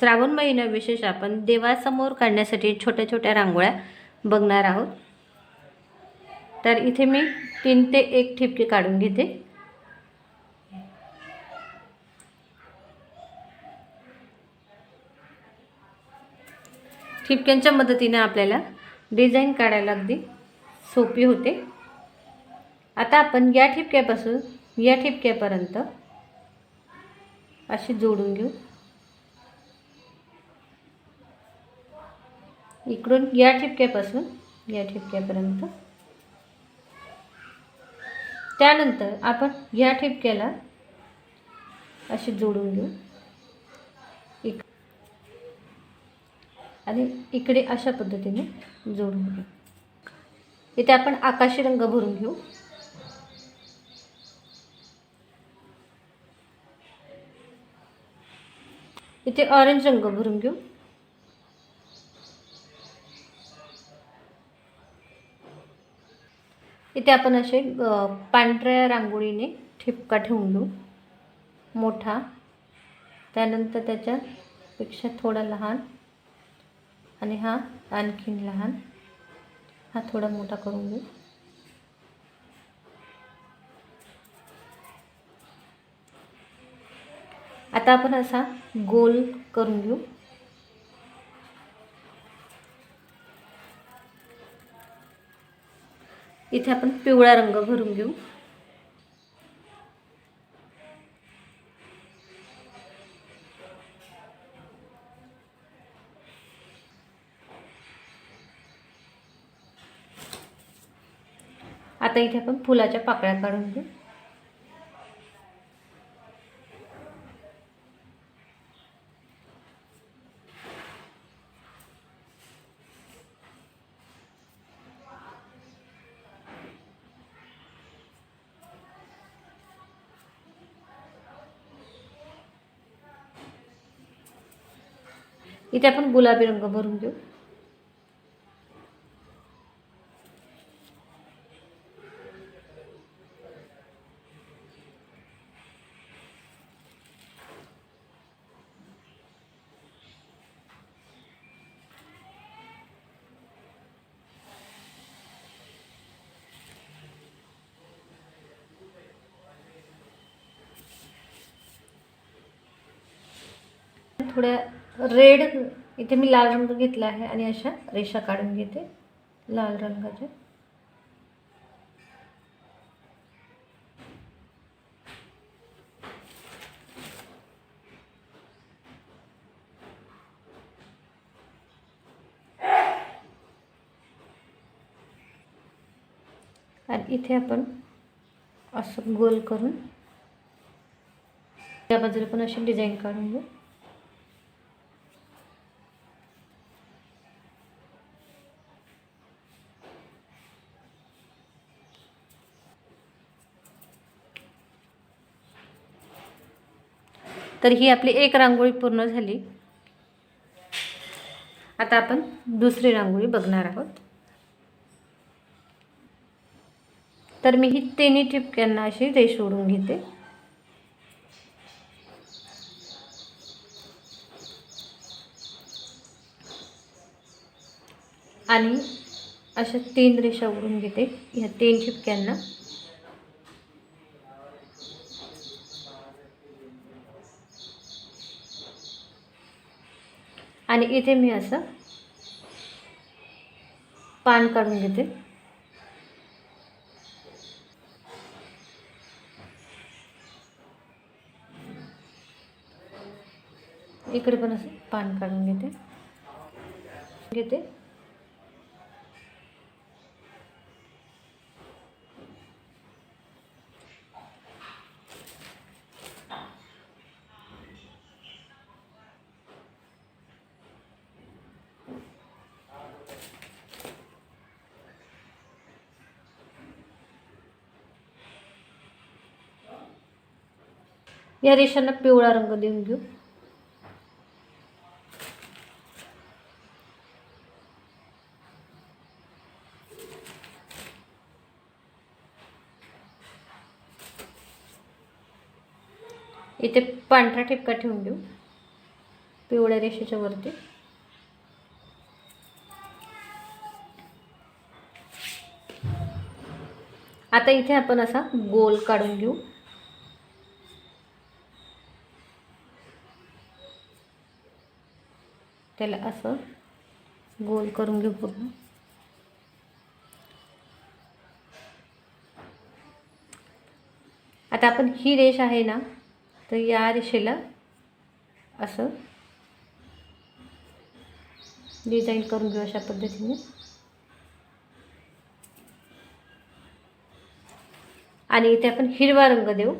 श्रावण महिना विशेष आपण देवासमोर काढण्यासाठी छोट्या छोट्या रांगोळ्या बघणार आहोत. तर इथे मी तीन ते एक ठिपके काढून घेते. ठिपक्यांच्या मदतीने आपल्याला डिझाईन काढायला अगदी सोपी होते. आता आपण या ठिपक्यापासून या ठिपक्यापर्यंत अशी जोडून घेऊ. इकडून या ठिपक्यापासून या ठिपक्यापर्यंत. त्यानंतर आपण या ठिपक्याला अशी जोडून घेऊ. इक आणि इकडे अशा पद्धतीने जोडून घेऊ. इथे आपण आकाशी रंग भरून घेऊ. इथे ऑरेंज रंग भरून घेऊ. इथे आपण असे पांढऱ्या रांगोळीने ठिपका ठेवून घेऊ. मोठा. त्यानंतर त्याच्यापेक्षा थोडा लहान. आणि हा आणखीन लहान. हा थोडा मोठा करून घेऊ. आता आपण असा गोल करून घेऊ. इथे आपण पिवळा रंग भरून घेऊ. आता इथे आपण फुलाच्या पाकळ्या काढून घेऊ. इथे आपण गुलाबी रंग भरून घेऊ. थोड्या रेड इथे मी लाल रंग घेतला आहे आणि अशा रेषा काढून घेते लाल रंगाच्या. आणि इथे आपण असं गोल करून त्या बाजूला पण अशी डिझाईन काढून घेऊ. तर ही आपली एक रांगोळी पूर्ण झाली. आता आपण दुसरी रांगोळी बघणार आहोत. तर मी ही तिन्ही ठिपक्यांना अशी रेष ओढून घेते. आणि अशा तीन रेषा ओढून घेते ह्या तीन ठिपक्यांना. आणि इथे मी असं पान काढून घेते. इकडे पण असं पान काढून घेते. घेते. या रेषांना पिवळा रंग देऊन घेऊ. इथे पांढरा ठिपका ठेवून देऊ पिवळ्या रेषेच्या वरती. आता इथे आपण असा गोल काढून घेऊ. त्याला असं गोल करून घेऊ पूर्ण. आता आपण ही रेष आहे ना तर या रेषेला असं डिझाईन करून घेऊ अशा पद्धतीने. आणि इथे आपण हिरवा रंग देऊ.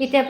इथे आपण